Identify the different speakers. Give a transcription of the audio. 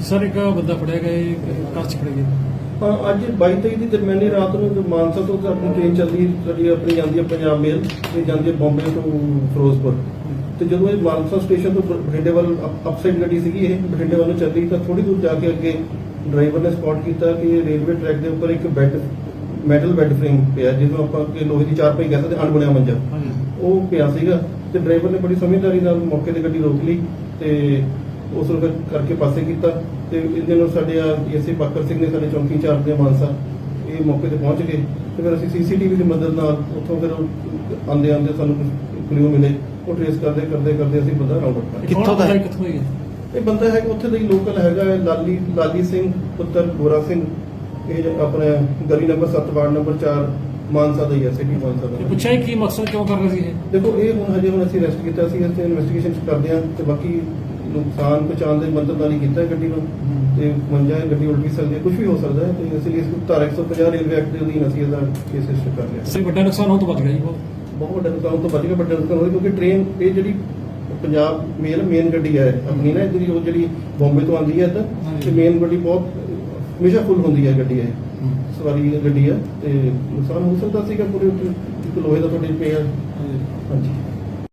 Speaker 1: Sir ਇੱਕ ਬੰਦਾ ਫੜਿਆ ਗਿਆ ਚ ਫੜਿਆ ਗਿਆ।
Speaker 2: ਹਾਂ ਅੱਜ 22 23 ਦੀ ਦਰਮਿਆਨੀ ਰਾਤ ਨੂੰ ਜੋ ਮਾਨਸਾ ਤੋਂ ਆਪਣੀ ਟ੍ਰੇਨ ਚੱਲਦੀ ਸਾਡੀ ਆਪਣੀ ਜਾਂਦੀ ਹੈ ਪੰਜਾਬ ਮੇਲ ਤੇ ਜਾਂਦੀ ਹੈ ਬੰਬੇ ਤੋਂ ਫਿਰੋਜ਼ਪੁਰ। ਤੇ ਜਦੋਂ ਇਹ ਮਾਨਸਾ ਸਟੇਸ਼ਨ ਤੋਂ ਬ- ਬਠਿੰਡੇ ਵੱਲ ਅਪਸਾਈਡ ਗੱਡੀ ਸੀਗੀ ਇਹ ਬਠਿੰਡੇ ਵੱਲ ਚੱਲੀ ਤਾਂ ਥੋੜੀ ਦੂਰ ਜਾ ਕੇ ਅੱਗੇ ਡਰਾਈਵਰ ਨੇ ਸਪੌਟ ਕੀਤਾ ਕਿ ਇਹ ਰੇਲਵੇ ਟਰੈਕ ਦੇ ਉੱਪਰ ਇੱਕ ਬੈੱਡ ਮੈਟਲ ਬੈੱਡ ਫਰੇਮ ਪਿਆ ਜਿਹਨੂੰ ਆਪਾਂ ਕਿ ਲੋਹੇ ਦੀ ਚਾਰ ਪਈ ਕਹਿ ਸਕਦੇ ਅਣਬਣਿਆ ਮੰਜਾ।
Speaker 1: ਹਾਂਜੀ।
Speaker 2: ਉਹ ਪਿਆ ਸੀਗਾ ਤੇ ਡਰਾਈਵਰ ਨੇ ਬੜੀ ਸਮਝਦਾਰੀ ਨਾਲ ਮੌਕੇ ਤੇ ਗੱਡੀ ਰੋਕ ਲਈ ਤੇ ਉਸ ਨੂੰ ਕਰਕੇ ਪਾਸੇ ਕੀਤਾ ਤੇ ਇਹਦੇ ਨਾਲ ਸਾਡੇ ਐਸਏ ਬਾਕਰ ਸਿੰਘ ਨੇ ਸਾਡੇ ਚੌਂਕੀ ਇੰਚਾਰਜ ਦੇ ਮਾਨਸਾ ਇਹ ਮੌਕੇ ਤੇ ਪਹੁੰਚ ਗਏ ਤੇ ਫਿਰ ਅਸੀਂ ਸੀਸੀਟੀਵੀ ਦੀ ਮਦਦ ਨਾਲ ਉੱਥੋਂ ਫਿਰ ਆਂਦੇ ਆਂਦੇ ਸਾਨੂੰ ਕਲਿਊ ਮਿਲੇ ਉਹ ਟ੍ਰੇਸ ਕਰਦੇ ਕਰਦੇ ਕਰਦੇ ਅਸੀਂ ਬੰਦਾ ਰਾਉਂਡ ਅਪ।
Speaker 1: ਕਿੱਥੋਂ ਦਾ ਕਿੱਥੋਂ ਹੀ?
Speaker 2: ਇਹ ਬੰਦਾ ਹੈ ਉੱਥੇ ਦਾ ਹੀ ਲੋਕਲ ਹੈਗਾ ਹੈ, ਲਾਲੀ ਲਾਲੀ ਸਿੰਘ ਪੁੱਤਰ ਗੋਰਾ ਸਿੰਘ। ਇਹ ਆਪਣਾ ਗਲੀ ਨੰਬਰ 7 ਵਾਰਡ ਨੰਬਰ 4 ਮਾਨਸਾ ਦਾ ਹੀ ਹੈ ਸਿਟੀ ਮਾਨਸਾ ਦਾ।
Speaker 1: ਪੁੱਛਿਆ ਕੀ ਮਕਸਦ ਕਿਉਂ ਕਰ ਰਹੇ ਸੀ ਇਹ?
Speaker 2: ਦੇਖੋ ਇਹ ਹੁਣ ਹਜੇ ਹੁਣ ਅਸੀਂ ਅਰੈਸਟ ਕੀਤਾ ਸੀ ਅਸੀਂ ਇਨਵੈਸਟੀਗੇਸ਼ਨ ਕਰਦੇ ਹਾਂ ਤੇ ਬਾਕੀ ਨੁਕਸਾਨ ਪਹੁੰਚਾਉਣ ਦੇ ਮੰਤਰ ਨਾਲ ਹੀ ਕੀਤਾ ਗੱਡੀ ਨੂੰ ਤੇ ਮੰਜਾ ਹੈ ਗੱਡੀ ਉਲਟ ਵੀ ਸਕਦੀ ਹੈ ਕੁਝ ਵੀ ਹੋ ਸਕਦਾ ਹੈ ਤੇ ਇਸ ਲਈ ਇਸ ਨੂੰ ਧਾਰਾ 150 ਰੇਲਵੇ ਐਕਟ ਦੇ ਅਧੀਨ ਅਸੀਂ ਇਹਦਾ ਕੇਸ ਰਜਿਸਟਰ ਕਰ ਲਿਆ।
Speaker 1: ਸੇ ਵੱਡਾ ਨੁਕਸਾਨ ਹੋਣ ਤੋਂ ਬਚ ਗਿਆ ਜੀ ਬਹੁਤ।
Speaker 2: ਵੱਡਾ ਨੁਕਸਾਨ ਤੋਂ ਬਚ ਗਿਆ ਵੱਡਾ ਨੁਕਸਾਨ ਹੋਇਆ ਕਿਉਂਕਿ ਟ੍ਰੇਨ ਇਹ ਜਿਹੜੀ ਪੰਜਾਬ ਮੇਲ ਮੇਨ ਗੱਡੀ ਹੈ ਆਪਣੀ ਨਾ ਜਿਹੜੀ ਉਹ ਜਿਹੜੀ ਬੰਬੇ ਤੋਂ ਆਉਂਦੀ ਹੈ ਤਾਂ। ਤੇ ਮੇਨ ਗੱਡੀ ਬਹੁਤ ਹਮੇਸ਼ਾ ਫੁੱਲ ਹੁੰਦੀ ਹੈ ਗੱਡੀ ਇਹ। ਸਵਾਰੀ ਦੀ ਗੱਡੀ ਹੈ ਤੇ ਨੁਕਸਾਨ ਹੋ ਸਕਦਾ ਸੀਗਾ ਪੂਰੇ ਉੱਤੇ ਇੱਕ ਲੋਹੇ ਦਾ ਤੁਹਾਡੇ ਪਿਆ। ਹਾਂਜੀ।